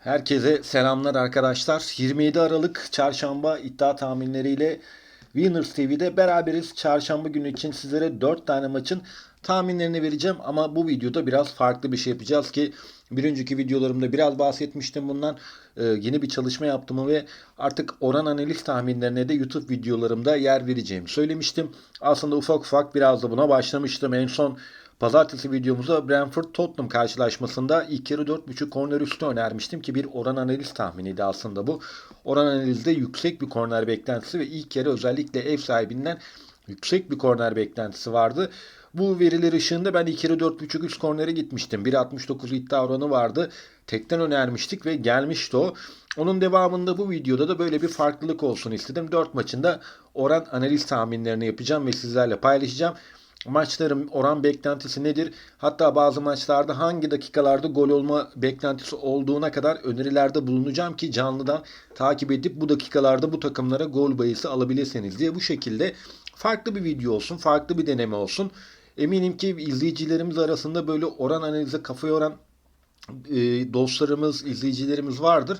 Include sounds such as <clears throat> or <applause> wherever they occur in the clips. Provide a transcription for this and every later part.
Herkese selamlar arkadaşlar. 27 Aralık çarşamba iddia tahminleriyle Winners TV'de beraberiz. Çarşamba günü için sizlere 4 tane maçın tahminlerini vereceğim ama bu videoda biraz farklı bir şey yapacağız ki bir önceki videolarımda biraz bahsetmiştim bundan. Ee, yeni bir çalışma yaptığımı ve artık oran analiz tahminlerine de YouTube videolarımda yer vereceğimi söylemiştim. Aslında ufak ufak biraz da buna başlamıştım. En son Pazartesi videomuzda Brentford Tottenham karşılaşmasında ilk yarı 4.5 korner üstü önermiştim ki bir oran analiz tahminiydi aslında bu. Oran analizde yüksek bir korner beklentisi ve ilk yarı özellikle ev sahibinden yüksek bir korner beklentisi vardı. Bu veriler ışığında ben ilk yarı 4.5 üst kornere gitmiştim. 1.69 iddia oranı vardı. Tekten önermiştik ve gelmişti o. Onun devamında bu videoda da böyle bir farklılık olsun istedim. 4 maçında oran analiz tahminlerini yapacağım ve sizlerle paylaşacağım maçların oran beklentisi nedir? Hatta bazı maçlarda hangi dakikalarda gol olma beklentisi olduğuna kadar önerilerde bulunacağım ki canlıdan takip edip bu dakikalarda bu takımlara gol bayısı alabilirseniz diye bu şekilde farklı bir video olsun, farklı bir deneme olsun. Eminim ki izleyicilerimiz arasında böyle oran analize kafa yoran e, dostlarımız, izleyicilerimiz vardır.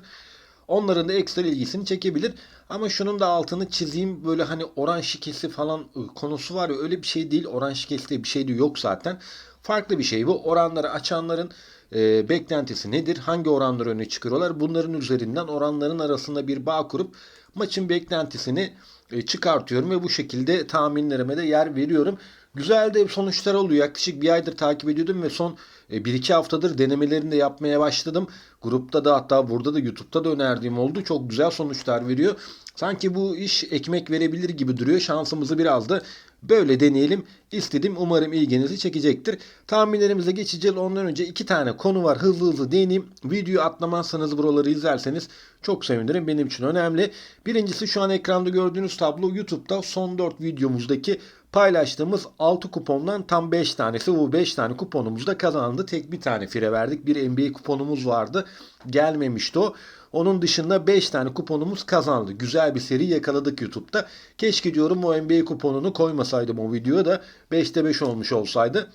Onların da ekstra ilgisini çekebilir. Ama şunun da altını çizeyim. Böyle hani oran şikesi falan ıı, konusu var ya öyle bir şey değil. Oran şikesi diye bir şey de yok zaten. Farklı bir şey bu. Oranları açanların e, beklentisi nedir? Hangi oranlar öne çıkıyorlar? Bunların üzerinden oranların arasında bir bağ kurup maçın beklentisini e, çıkartıyorum ve bu şekilde tahminlerime de yer veriyorum. Güzel de sonuçlar oluyor. Yaklaşık bir aydır takip ediyordum ve son 1-2 haftadır denemelerini de yapmaya başladım. Grupta da hatta burada da YouTube'da da önerdiğim oldu. Çok güzel sonuçlar veriyor. Sanki bu iş ekmek verebilir gibi duruyor. Şansımızı biraz da böyle deneyelim istedim. Umarım ilginizi çekecektir. Tahminlerimize geçeceğiz. Ondan önce iki tane konu var. Hızlı hızlı değineyim. Videoyu atlamazsanız buraları izlerseniz çok sevinirim. Benim için önemli. Birincisi şu an ekranda gördüğünüz tablo YouTube'da son 4 videomuzdaki paylaştığımız 6 kupondan tam 5 tanesi. Bu 5 tane kuponumuzda kazandı. Tek bir tane fire verdik. Bir NBA kuponumuz vardı. Gelmemişti o. Onun dışında 5 tane kuponumuz kazandı. Güzel bir seri yakaladık YouTube'da. Keşke diyorum o NBA kuponunu koymasaydım o videoya da 5'te 5 olmuş olsaydı.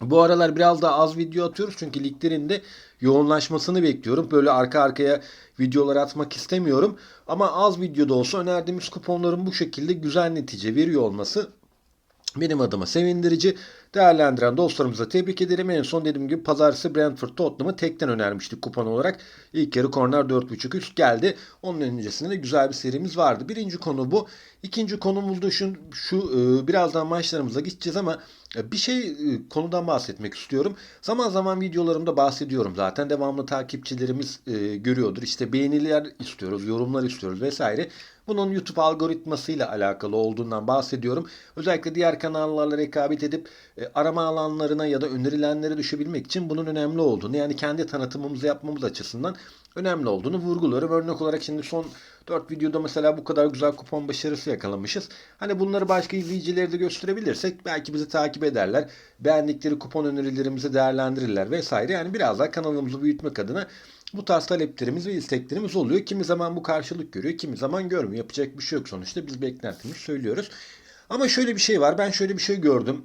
Bu aralar biraz daha az video atıyoruz çünkü liglerin de yoğunlaşmasını bekliyorum. Böyle arka arkaya videolar atmak istemiyorum. Ama az videoda olsa önerdiğimiz kuponların bu şekilde güzel netice veriyor olması benim adıma sevindirici. Değerlendiren dostlarımıza tebrik ederim. En son dediğim gibi pazartesi Brentford Tottenham'ı tekten önermiştik kupon olarak. İlk yarı korner 4.5 üst geldi. Onun öncesinde de güzel bir serimiz vardı. Birinci konu bu. İkinci konumuz da şu, şu e, birazdan maçlarımıza gideceğiz ama e, bir şey e, konudan bahsetmek istiyorum. Zaman zaman videolarımda bahsediyorum zaten. Devamlı takipçilerimiz görüyordur. İşte beğeniler istiyoruz, yorumlar istiyoruz vesaire. Bunun YouTube algoritmasıyla alakalı olduğundan bahsediyorum. Özellikle diğer kanallarla rekabet edip arama alanlarına ya da önerilenlere düşebilmek için bunun önemli olduğunu yani kendi tanıtımımızı yapmamız açısından önemli olduğunu vurguluyorum. Örnek olarak şimdi son 4 videoda mesela bu kadar güzel kupon başarısı yakalamışız. Hani bunları başka izleyicilere de gösterebilirsek belki bizi takip ederler. Beğendikleri kupon önerilerimizi değerlendirirler vesaire. Yani biraz daha kanalımızı büyütmek adına bu tarz taleplerimiz ve isteklerimiz oluyor. Kimi zaman bu karşılık görüyor, kimi zaman görmüyor. Yapacak bir şey yok sonuçta. Biz beklentimizi söylüyoruz. Ama şöyle bir şey var. Ben şöyle bir şey gördüm.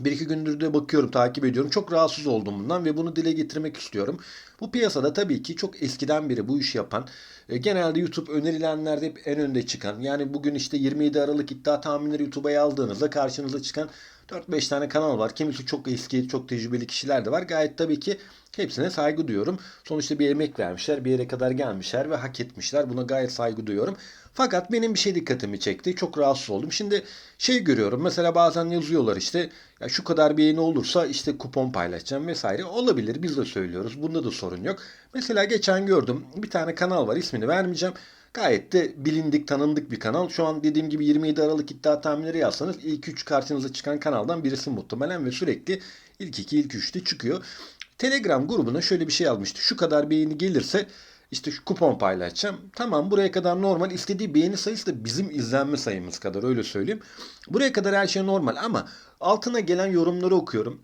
Bir iki gündür de bakıyorum, takip ediyorum. Çok rahatsız oldum bundan ve bunu dile getirmek istiyorum. Bu piyasada tabii ki çok eskiden beri bu işi yapan, e, genelde YouTube önerilenlerde hep en önde çıkan, yani bugün işte 27 Aralık iddia tahminleri YouTube'a yazdığınızda karşınıza çıkan 4-5 tane kanal var. Kimisi çok eski, çok tecrübeli kişiler de var. Gayet tabii ki hepsine saygı duyuyorum. Sonuçta bir emek vermişler, bir yere kadar gelmişler ve hak etmişler. Buna gayet saygı duyuyorum. Fakat benim bir şey dikkatimi çekti. Çok rahatsız oldum. Şimdi şey görüyorum. Mesela bazen yazıyorlar işte ya şu kadar beğeni olursa işte kupon paylaşacağım vesaire. Olabilir. Biz de söylüyoruz. Bunda da sorun yok. Mesela geçen gördüm. Bir tane kanal var. ismini vermeyeceğim. Gayet de bilindik, tanındık bir kanal. Şu an dediğim gibi 27 Aralık iddia tahminleri yazsanız ilk 3 karşınıza çıkan kanaldan birisi muhtemelen ve sürekli ilk 2, ilk 3'te çıkıyor. Telegram grubuna şöyle bir şey yazmıştı. Şu kadar beğeni gelirse işte şu kupon paylaşacağım. Tamam buraya kadar normal. istediği beğeni sayısı da bizim izlenme sayımız kadar öyle söyleyeyim. Buraya kadar her şey normal ama altına gelen yorumları okuyorum.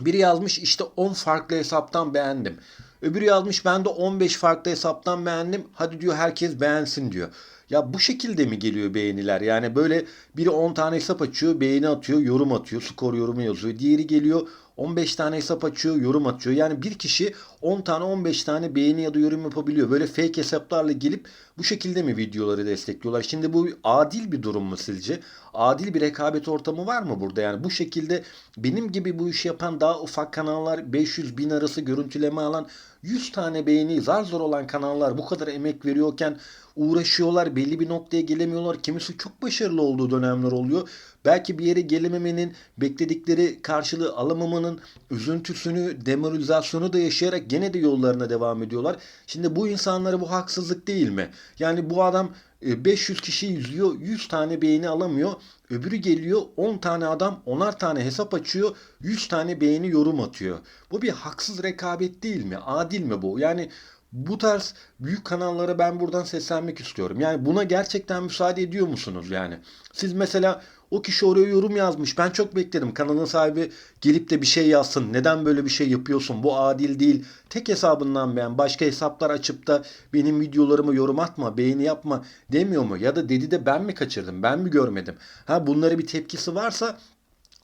Biri yazmış işte 10 farklı hesaptan beğendim. Öbürü yazmış ben de 15 farklı hesaptan beğendim. Hadi diyor herkes beğensin diyor. Ya bu şekilde mi geliyor beğeniler? Yani böyle biri 10 tane hesap açıyor, beğeni atıyor, yorum atıyor, skor yorumu yazıyor. Diğeri geliyor 15 tane hesap açıyor, yorum atıyor. Yani bir kişi 10 tane 15 tane beğeni ya da yorum yapabiliyor. Böyle fake hesaplarla gelip bu şekilde mi videoları destekliyorlar? Şimdi bu adil bir durum mu sizce? Adil bir rekabet ortamı var mı burada? Yani bu şekilde benim gibi bu işi yapan daha ufak kanallar 500 bin arası görüntüleme alan 100 tane beğeni zar zor olan kanallar bu kadar emek veriyorken uğraşıyorlar belli bir noktaya gelemiyorlar. Kimisi çok başarılı olduğu dönemler oluyor. Belki bir yere gelememenin, bekledikleri karşılığı alamamanın üzüntüsünü, demoralizasyonu da yaşayarak gene de yollarına devam ediyorlar. Şimdi bu insanlara bu haksızlık değil mi? Yani bu adam e, 500 kişi izliyor, 100 tane beğeni alamıyor. Öbürü geliyor 10 tane adam 10'ar tane hesap açıyor, 100 tane beğeni yorum atıyor. Bu bir haksız rekabet değil mi? Adil mi bu? Yani bu tarz büyük kanallara ben buradan seslenmek istiyorum. Yani buna gerçekten müsaade ediyor musunuz yani? Siz mesela o kişi oraya yorum yazmış. Ben çok bekledim. Kanalın sahibi gelip de bir şey yazsın. Neden böyle bir şey yapıyorsun? Bu adil değil. Tek hesabından beğen. Başka hesaplar açıp da benim videolarıma yorum atma, beğeni yapma demiyor mu? Ya da dedi de ben mi kaçırdım? Ben mi görmedim? Ha bunlara bir tepkisi varsa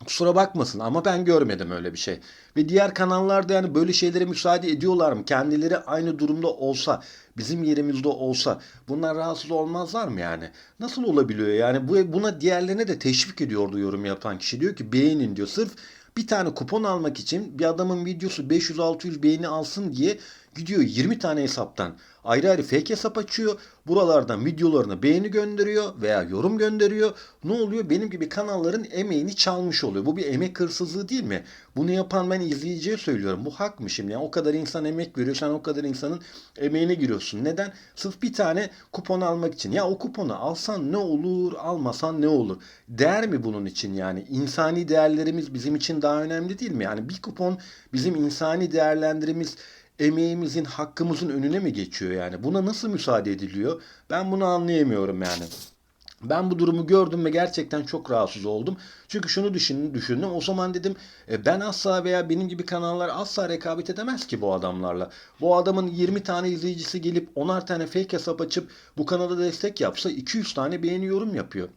Kusura bakmasın ama ben görmedim öyle bir şey. Ve diğer kanallarda yani böyle şeylere müsaade ediyorlar mı? Kendileri aynı durumda olsa, bizim yerimizde olsa bunlar rahatsız olmazlar mı yani? Nasıl olabiliyor yani? Bu buna diğerlerine de teşvik ediyordu yorum yapan kişi. Diyor ki beğenin diyor. Sırf bir tane kupon almak için bir adamın videosu 500-600 beğeni alsın diye gidiyor 20 tane hesaptan ayrı ayrı fake hesap açıyor. Buralardan videolarına beğeni gönderiyor veya yorum gönderiyor. Ne oluyor? Benim gibi kanalların emeğini çalmış oluyor. Bu bir emek hırsızlığı değil mi? Bunu yapan ben izleyiciye söylüyorum. Bu hak mı şimdi? Yani o kadar insan emek veriyor. Sen o kadar insanın emeğine giriyorsun. Neden? Sırf bir tane kupon almak için. Ya o kuponu alsan ne olur, almasan ne olur? Değer mi bunun için yani? İnsani değerlerimiz bizim için daha önemli değil mi? Yani bir kupon bizim insani değerlendirimiz emeğimizin, hakkımızın önüne mi geçiyor yani? Buna nasıl müsaade ediliyor? Ben bunu anlayamıyorum yani. Ben bu durumu gördüm ve gerçekten çok rahatsız oldum. Çünkü şunu düşündüm, düşündüm. O zaman dedim e, ben asla veya benim gibi kanallar asla rekabet edemez ki bu adamlarla. Bu adamın 20 tane izleyicisi gelip 10'ar tane fake hesap açıp bu kanala destek yapsa 200 tane beğeni yorum yapıyor.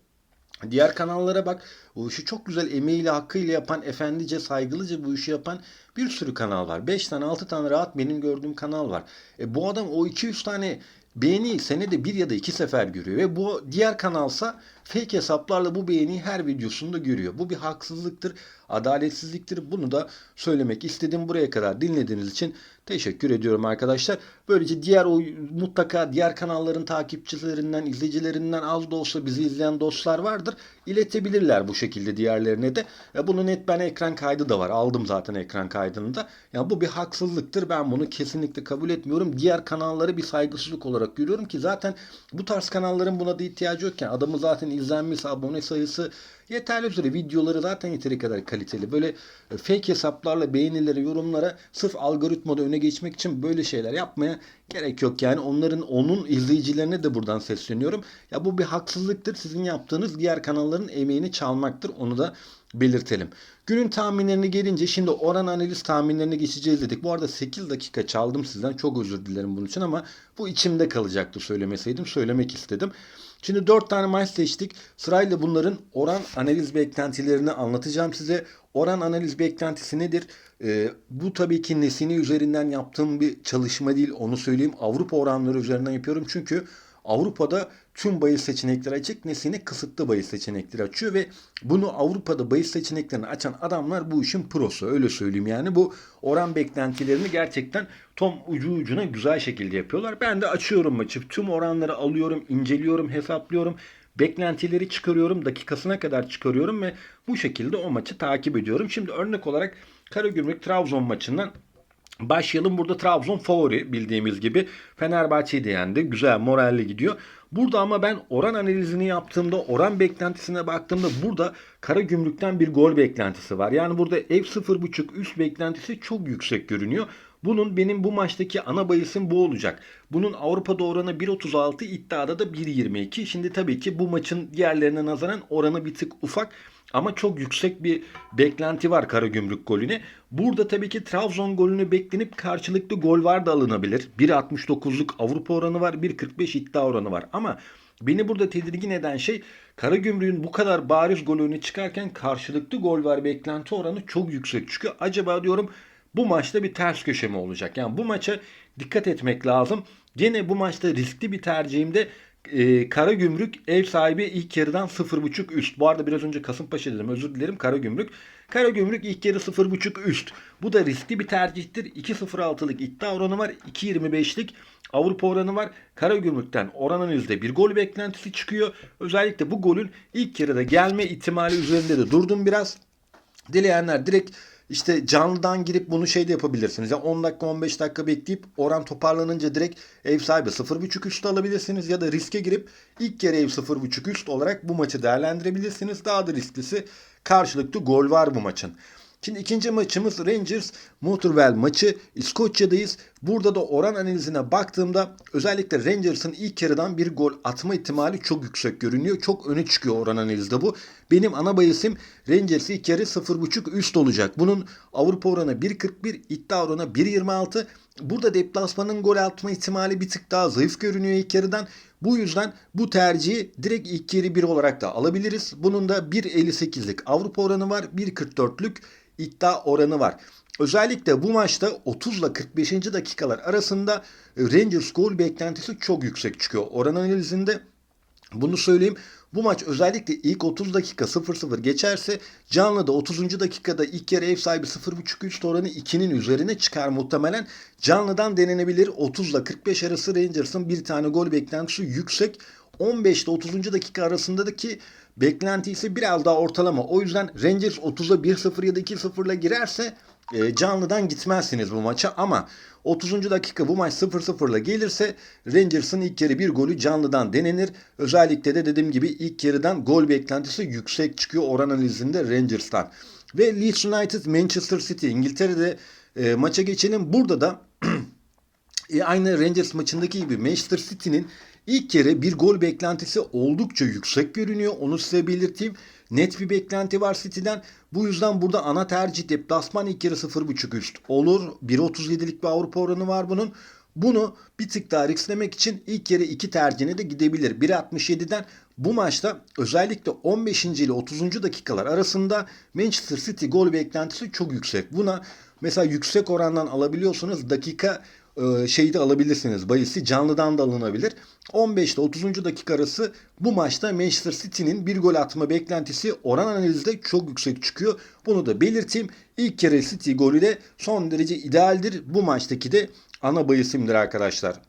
Diğer kanallara bak. O işi çok güzel emeğiyle hakkıyla yapan, efendice, saygılıca bu işi yapan bir sürü kanal var. 5 tane 6 tane rahat benim gördüğüm kanal var. E, bu adam o 200 tane beğeni senede bir ya da iki sefer görüyor. Ve bu diğer kanalsa fake hesaplarla bu beğeniyi her videosunda görüyor. Bu bir haksızlıktır, adaletsizliktir. Bunu da söylemek istedim. Buraya kadar dinlediğiniz için teşekkür ediyorum arkadaşlar. Böylece diğer o mutlaka diğer kanalların takipçilerinden, izleyicilerinden az da olsa bizi izleyen dostlar vardır. İletebilirler bu şekilde diğerlerine de. Ya bunun net ben ekran kaydı da var. Aldım zaten ekran kaydını da. Ya bu bir haksızlıktır. Ben bunu kesinlikle kabul etmiyorum. Diğer kanalları bir saygısızlık olarak görüyorum ki zaten bu tarz kanalların buna da ihtiyacı yokken adamı zaten izlenmesi, abone sayısı yeterli süre. Videoları zaten yeteri kadar kaliteli. Böyle e, fake hesaplarla beğenilere, yorumlara sırf algoritmada öne geçmek için böyle şeyler yapmaya gerek yok. Yani onların onun izleyicilerine de buradan sesleniyorum. Ya bu bir haksızlıktır. Sizin yaptığınız diğer kanalların emeğini çalmaktır. Onu da belirtelim. Günün tahminlerini gelince şimdi oran analiz tahminlerine geçeceğiz dedik. Bu arada 8 dakika çaldım sizden. Çok özür dilerim bunun için ama bu içimde kalacaktı söylemeseydim. Söylemek istedim. Şimdi 4 tane maç seçtik. Sırayla bunların oran analiz beklentilerini anlatacağım size. Oran analiz beklentisi nedir? Ee, bu tabii ki nesini üzerinden yaptığım bir çalışma değil. Onu söyleyeyim. Avrupa oranları üzerinden yapıyorum. Çünkü Avrupa'da tüm bahis seçenekleri açık. Nesine kısıtlı bahis seçenekleri açıyor ve bunu Avrupa'da bahis seçeneklerini açan adamlar bu işin prosu. Öyle söyleyeyim yani. Bu oran beklentilerini gerçekten tam ucu ucuna güzel şekilde yapıyorlar. Ben de açıyorum maçı. Tüm oranları alıyorum, inceliyorum, hesaplıyorum. Beklentileri çıkarıyorum. Dakikasına kadar çıkarıyorum ve bu şekilde o maçı takip ediyorum. Şimdi örnek olarak Karagümrük Trabzon maçından Başlayalım. Burada Trabzon favori bildiğimiz gibi. Fenerbahçe'yi de yendi. Güzel moralli gidiyor. Burada ama ben oran analizini yaptığımda, oran beklentisine baktığımda burada Karagümrük'ten bir gol beklentisi var. Yani burada ev 0.5 üst beklentisi çok yüksek görünüyor. Bunun benim bu maçtaki ana bahisim bu olacak. Bunun Avrupa'da oranı 1.36 iddiada da 1.22. Şimdi tabii ki bu maçın diğerlerine nazaran oranı bir tık ufak. Ama çok yüksek bir beklenti var Karagümrük golüne. Burada tabii ki Trabzon golünü beklenip karşılıklı gol var da alınabilir. 1.69'luk Avrupa oranı var, 1.45 iddia oranı var. Ama Beni burada tedirgin eden şey Karagümrük'ün bu kadar bariz gol önüne çıkarken karşılıklı gol var beklenti oranı çok yüksek çıkıyor. Acaba diyorum bu maçta bir ters köşe mi olacak? Yani bu maça dikkat etmek lazım. Gene bu maçta riskli bir tercihimde e, Karagümrük ev sahibi ilk yarıdan 0.5 üst. Bu arada biraz önce Kasımpaşa dedim özür dilerim Karagümrük. Karagümrük ilk yarı 0.5 üst. Bu da riskli bir tercihtir. 2.06'lık iddia oranı var. 2.25'lik Avrupa oranı var. Karagümrük'ten oran analizde bir gol beklentisi çıkıyor. Özellikle bu golün ilk yarıda gelme ihtimali üzerinde de durdum biraz. Dileyenler direkt işte canlıdan girip bunu şeyde yapabilirsiniz. Ya 10 dakika 15 dakika bekleyip oran toparlanınca direkt ev sahibi 0.5 üst alabilirsiniz ya da riske girip ilk kere ev 0.5 üst olarak bu maçı değerlendirebilirsiniz. Daha da risklisi karşılıklı gol var bu maçın. Şimdi ikinci maçımız Rangers Motherwell maçı. İskoçya'dayız. Burada da oran analizine baktığımda özellikle Rangers'ın ilk yarıdan bir gol atma ihtimali çok yüksek görünüyor. Çok öne çıkıyor oran analizde bu. Benim ana bahisim Rangers ilk yarı 0.5 üst olacak. Bunun Avrupa oranı 1.41, iddia oranı 1.26. Burada deplasmanın gol atma ihtimali bir tık daha zayıf görünüyor ilk yarıdan. Bu yüzden bu tercihi direkt ilk yarı 1 olarak da alabiliriz. Bunun da 1.58'lik Avrupa oranı var. 1.44'lük iddia oranı var. Özellikle bu maçta 30 ile 45. dakikalar arasında Rangers gol beklentisi çok yüksek çıkıyor. Oran analizinde bunu söyleyeyim. Bu maç özellikle ilk 30 dakika 0-0 geçerse canlıda 30. dakikada ilk yarı ev sahibi 0.5 üst oranı 2'nin üzerine çıkar muhtemelen. Canlıdan denenebilir. 30 ile 45 arası Rangers'ın bir tane gol beklentisi yüksek. 15 ile 30. dakika arasındaki beklenti ise biraz daha ortalama. O yüzden Rangers 30'a 1-0 ya da 2-0 ile girerse e, canlıdan gitmezsiniz bu maça ama 30. dakika bu maç 0-0 ile gelirse Rangers'ın ilk yarı bir golü canlıdan denenir. Özellikle de dediğim gibi ilk yarıdan gol beklentisi yüksek çıkıyor oran analizinde Rangers'tan. Ve Leeds United Manchester City İngiltere'de e, maça geçelim. Burada da <clears throat> e, aynı Rangers maçındaki gibi Manchester City'nin ilk kere bir gol beklentisi oldukça yüksek görünüyor. Onu size belirteyim. Net bir beklenti var City'den. Bu yüzden burada ana tercih deplasman ilk yarı 0.5 üst olur. 1.37'lik bir Avrupa oranı var bunun. Bunu bir tık daha risklemek için ilk yarı iki tercihine de gidebilir. 1.67'den bu maçta özellikle 15. ile 30. dakikalar arasında Manchester City gol beklentisi çok yüksek. Buna mesela yüksek orandan alabiliyorsunuz. Dakika şeyi de alabilirsiniz. Bayisi canlıdan da alınabilir. 15 ile 30. dakika arası bu maçta Manchester City'nin bir gol atma beklentisi oran analizde çok yüksek çıkıyor. Bunu da belirteyim. İlk kere City golü de son derece idealdir. Bu maçtaki de ana bayisimdir arkadaşlar.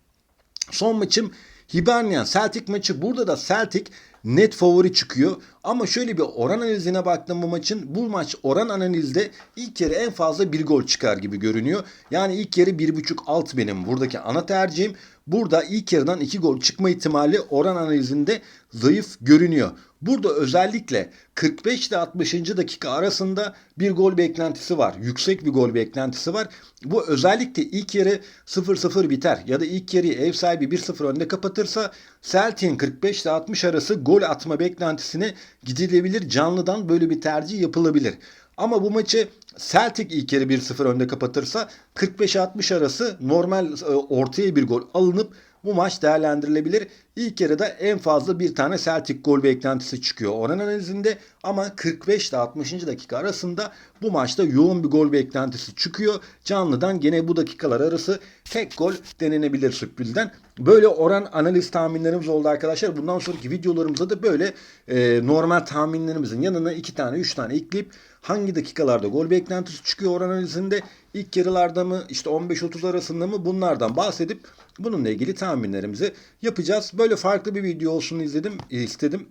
Son maçım Hibernian Celtic maçı. Burada da Celtic net favori çıkıyor. Ama şöyle bir oran analizine baktım bu maçın. Bu maç oran analizde ilk yarı en fazla bir gol çıkar gibi görünüyor. Yani ilk yarı 1.5 alt benim buradaki ana tercihim. Burada ilk yarıdan 2 gol çıkma ihtimali oran analizinde zayıf görünüyor. Burada özellikle 45 ile 60. dakika arasında bir gol beklentisi var. Yüksek bir gol beklentisi var. Bu özellikle ilk yarı 0-0 biter ya da ilk yarıyı ev sahibi 1-0 önde kapatırsa Celtic'in 45 ile 60 arası gol atma beklentisine gidilebilir. Canlıdan böyle bir tercih yapılabilir. Ama bu maçı Celtic ilk yarı 1-0 önde kapatırsa 45-60 arası normal e, ortaya bir gol alınıp bu maç değerlendirilebilir. İlk yarıda en fazla bir tane Celtic gol beklentisi çıkıyor oran analizinde ama 45 ile 60. dakika arasında bu maçta yoğun bir gol beklentisi çıkıyor. Canlıdan gene bu dakikalar arası tek gol denenebilir sürprizden. Böyle oran analiz tahminlerimiz oldu arkadaşlar. Bundan sonraki videolarımızda da böyle e, normal tahminlerimizin yanına 2 tane 3 tane ekleyip hangi dakikalarda gol beklentisi çıkıyor oran analizinde ilk yarılarda mı işte 15-30 arasında mı bunlardan bahsedip bununla ilgili tahminlerimizi yapacağız. Böyle farklı bir video olsun izledim istedim.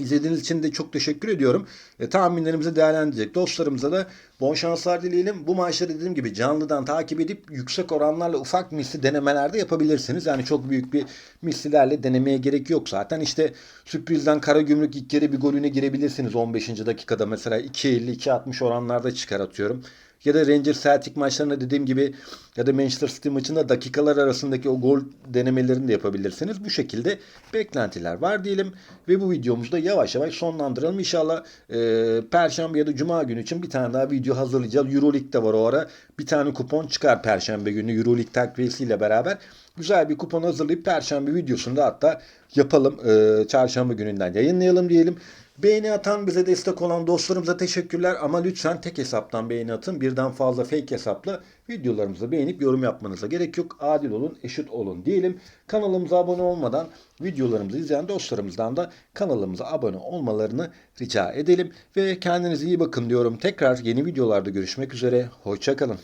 İzlediğiniz için de çok teşekkür ediyorum. E, tahminlerimizi değerlendirecek dostlarımıza da bol şanslar dileyelim. Bu maçları dediğim gibi canlıdan takip edip yüksek oranlarla ufak misli denemelerde yapabilirsiniz. Yani çok büyük bir mislilerle denemeye gerek yok zaten. İşte sürprizden Karagümrük ilk kere bir golüne girebilirsiniz 15. dakikada mesela 2.50 2.60 oranlarda çıkar atıyorum. Ya da Rangers Celtic maçlarında dediğim gibi ya da Manchester City maçında dakikalar arasındaki o gol denemelerini de yapabilirsiniz. Bu şekilde beklentiler var diyelim ve bu videomuzu da yavaş yavaş sonlandıralım. İnşallah e, Perşembe ya da Cuma günü için bir tane daha video hazırlayacağız. Euroleague de var o ara. Bir tane kupon çıkar Perşembe günü Euroleague takviyesiyle beraber. Güzel bir kupon hazırlayıp Perşembe videosunda hatta yapalım. E, çarşamba gününden yayınlayalım diyelim. Beğeni atan bize destek olan dostlarımıza teşekkürler ama lütfen tek hesaptan beğeni atın. Birden fazla fake hesapla videolarımızı beğenip yorum yapmanıza gerek yok. Adil olun, eşit olun diyelim. Kanalımıza abone olmadan videolarımızı izleyen dostlarımızdan da kanalımıza abone olmalarını rica edelim. Ve kendinize iyi bakın diyorum. Tekrar yeni videolarda görüşmek üzere. Hoşçakalın.